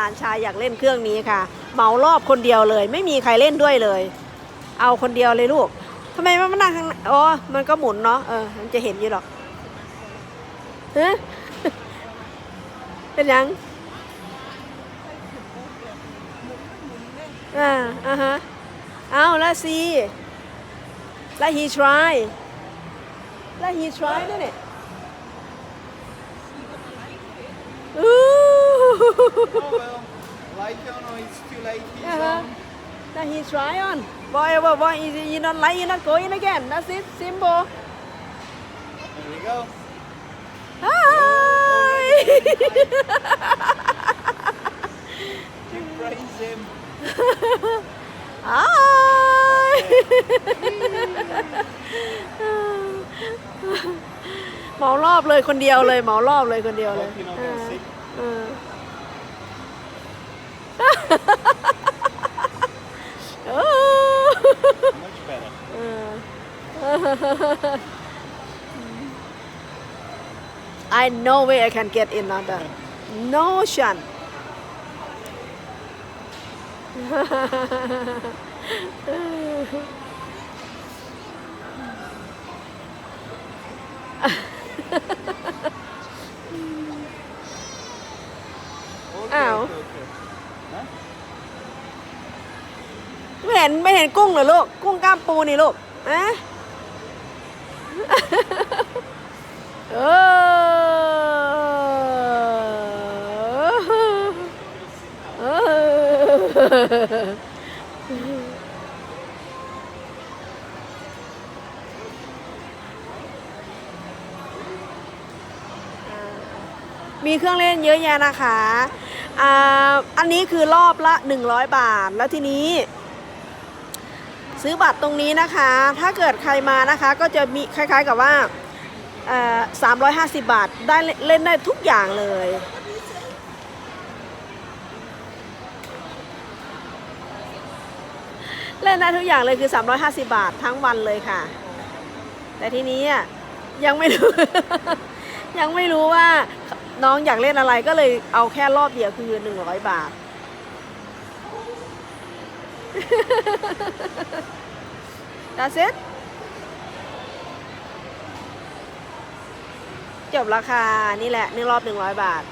ลานชายอยากเล่นเครื่องนี้ค่ะ เหมารอบคนเดียวเลย ไม่มีใครเล่นด้วยเลย เอาคนเดียวเลยลูกทำไมมันนั่งข้างอ๋อมันก็หมุนเนาะเออมันจะเห็นอยู่หรอกเฮะเป็นยังอ่าอ่าฮะเอาแล้วสิแล้ว he try แล้ว he try ด้วยเนี่ยอู้ Oh well, light on or it's too late. He's Uh-huh. on. Now he try on. Boy, boy, boy, you you don't like, you not go in again. That's it. Simple. There we go. Hi. You praise him. Hi. เหมารอบเลยคนเดียวเลยเหมารอบเลยคนเดียวเลย Hope you're not gonna sick. เออเออ I no way I can get another. No chance. Okay, okay, okay. ไม่เห็นไม่เห็นกุ้งเหรอลูก กุ้งกล้ามปูนี่ลูกอะเออเออมีเครื่องเล่นเยอะแยะนะคะอ่าอันนี้คือรอบละ 100 บาท แล้วทีนี้ ซื้อบัตรตรงนี้นะคะ ถ้าเกิดใครมานะคะก็จะมีคล้ายๆกับว่าเอ่อ350บาทได้เล่นได้ทุกอย่างเลย เล่นได้ทุกอย่างเลยคือ 350 บาททั้งวันเลยค่ะ แต่ทีนี้ยังไม่รู้ ยังไม่รู้ว่าน้องอยากเล่นอะไรก็เลยเอาแค่รอบเดียวคือ 100 บาท That's it จบราคา นี่แหละหนึ่งรอบ100บาท